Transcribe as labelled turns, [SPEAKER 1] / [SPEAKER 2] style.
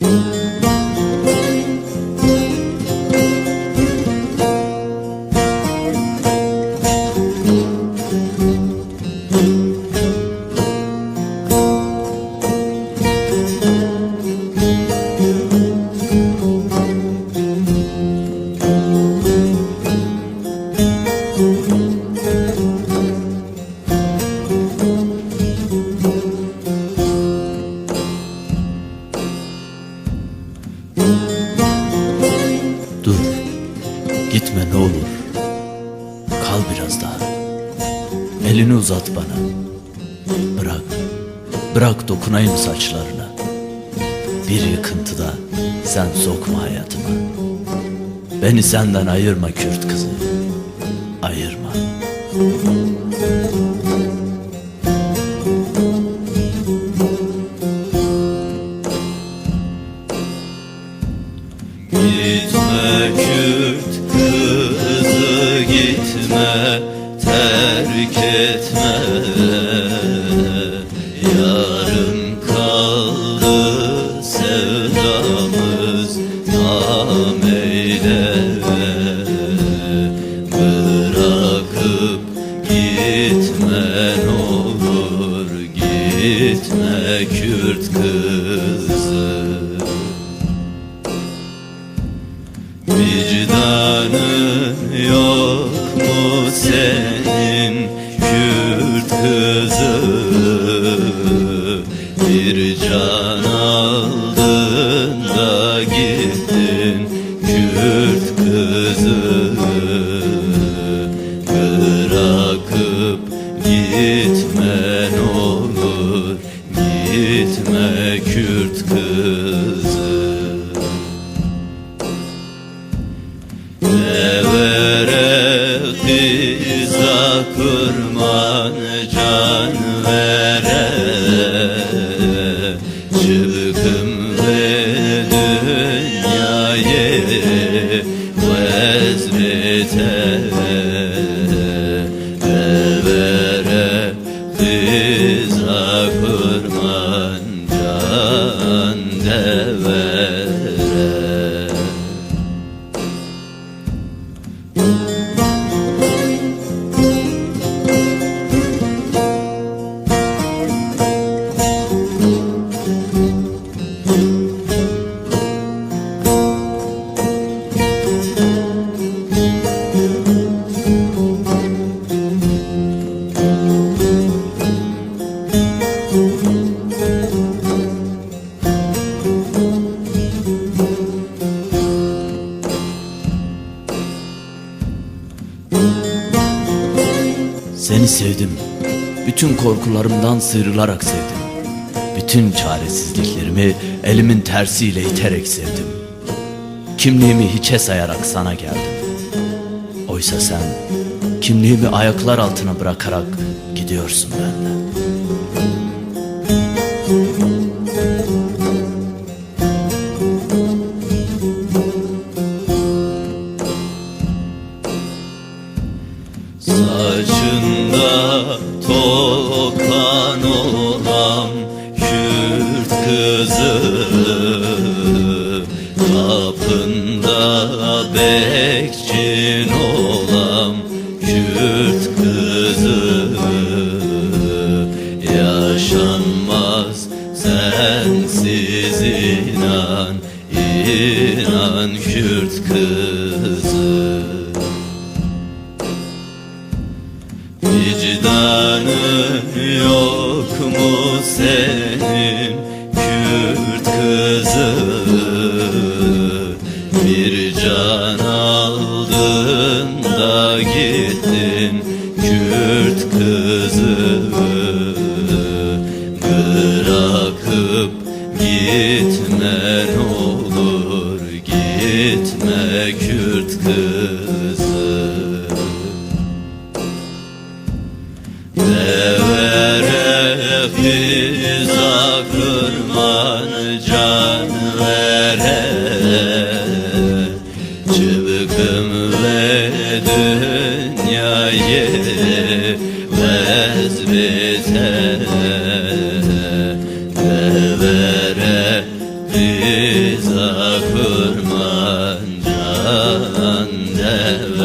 [SPEAKER 1] 嗯 Elini uzat bana. Bırak, bırak dokunayım saçlarına. Bir yıkıntıda sen sokma hayatıma. Beni senden ayırma Kürt kızı. Ayırma.
[SPEAKER 2] Gitme Kürt kızı gitme terk etme. Yarım kaldı sevdamız tam eyle. Bırakıp gitme olur gitme Kürt kızı. Vicdanın yok mu senin Bir can aldın da gittin dünyayı vezrete Devere kıza kurban can devere
[SPEAKER 1] Seni sevdim. Bütün korkularımdan sıyrılarak sevdim. Bütün çaresizliklerimi elimin tersiyle iterek sevdim. Kimliğimi hiçe sayarak sana geldim. Oysa sen kimliğimi ayaklar altına bırakarak gidiyorsun benden.
[SPEAKER 2] Kızı Kapında bekçin olan Kürt kızı. Yaşanmaz sensiz inan inan Kürt kızı. Vicdanın yok mu senin kızı Bir can aldın da gittin Kürt kızı Bırakıp gitme ne olur Gitme Kürt kızı. Devere fiza dünyayı vezbite Devere Rıza kurman can deve